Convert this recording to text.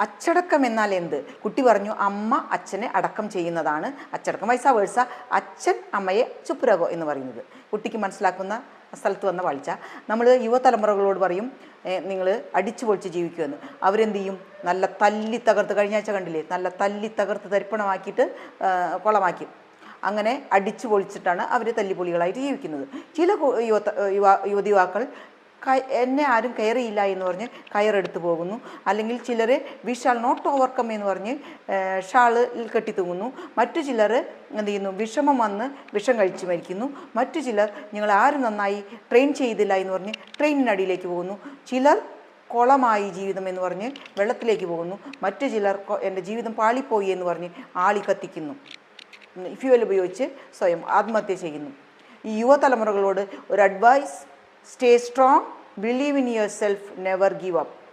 അച്ചടക്കം എന്നാൽ എന്ത്? കുട്ടി പറഞ്ഞു അമ്മ അച്ഛനെ അടക്കം ചെയ്യുന്നതാണ് അച്ചടക്കം. വയസ്സാ വേഴ്സ അച്ഛൻ അമ്മയെ ചുപ്പുരകോ എന്ന് പറയുന്നത്. കുട്ടിക്ക് മനസ്സിലാക്കുന്ന സ്ഥലത്ത് വന്ന വാഴ്ച. നമ്മൾ യുവതലമുറകളോട് പറയും നിങ്ങൾ അടിച്ചു പൊളിച്ച് ജീവിക്കുമെന്ന്. അവരെന്ത് ചെയ്യും? നല്ല തല്ലി തകർത്ത് കഴിഞ്ഞ ആഴ്ച കണ്ടില്ലേ? നല്ല തല്ലി തകർത്ത് തരിപ്പണമാക്കിയിട്ട് കുളമാക്കി. അങ്ങനെ അടിച്ചു പൊളിച്ചിട്ടാണ് അവർ തല്ലിപ്പൊളികളായിട്ട് ജീവിക്കുന്നത്. ചില യുവ യുവ യുവാക്കൾ എന്നെ ആരും കയറിയില്ല എന്ന് പറഞ്ഞ് കയറെടുത്ത് പോകുന്നു. അല്ലെങ്കിൽ ചിലർ വി ഷാൾ നോട്ട് ഓവർകം എന്ന് പറഞ്ഞ് ഷാളിൽ കെട്ടിത്തൂങ്ങുന്നു മറ്റു ചിലർ എന്ത് ചെയ്യുന്നു? വിഷമം വന്ന് വിഷം കഴിച്ച് മരിക്കുന്നു. മറ്റു ചിലർ നിങ്ങൾ ആരും നന്നായി ട്രെയിൻ ചെയ്തില്ല എന്ന് പറഞ്ഞ് ട്രെയിനിനടിയിലേക്ക് പോകുന്നു. ചിലർ കുളമായി ജീവിതം എന്ന് പറഞ്ഞ് വെള്ളത്തിലേക്ക് പോകുന്നു. മറ്റു ചിലർ എന്റെ ജീവിതം പാളിപ്പോയി എന്ന് പറഞ്ഞ് ആളി കത്തിക്കുന്നു. ഫ്യൂവൽ ഉപയോഗിച്ച് സ്വയം ആത്മഹത്യ ചെയ്യുന്നു. ഈ യുവതലമുറകളോട് ഒരു advice Stay strong, believe in yourself, never give up.